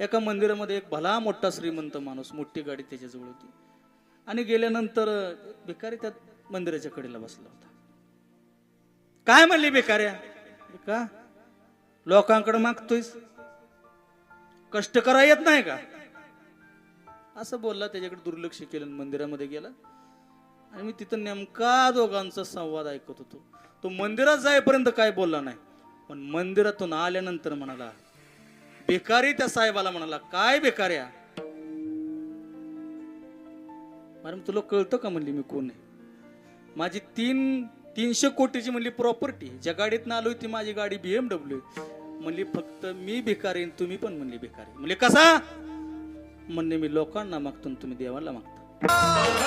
एका मंदिरामध्ये एक भला मोठा श्रीमंत माणूस मोठी गाडी त्याच्याजवळ होती. आणि गेल्यानंतर भिकारी त्या मंदिराच्या कडेला बसला होता. काय म्हणली भिकाऱ्या? का? लोकांकडे मागतोयस? कष्ट करा येत नाही का? असं बोलला त्याच्याकडे दुर्लक्ष केलं मंदिरामध्ये गेला. आणि मी तिथं नेमका दोघांचा संवाद ऐकत होतो. तो मंदिरात जाईपर्यंत काय बोलला नाही पण मंदिरातून आल्यानंतर म्हणाला बेकारी त्या साहेबाला म्हणाला काय बेकार्या मॅडम तुला कळतं का म्हणली मी कोण आहे? माझी तीन तीनशे कोटीची म्हणली प्रॉपर्टी ज्या गाडीत आलो ती माझी गाडी बीएमडब्ल्यू म्हणली फक्त मी भिकारी तुम्ही पण म्हणली भिकारी. म्हणले कसा? म्हणले मी लोकांना मागतो तुम्ही देवाला मागता.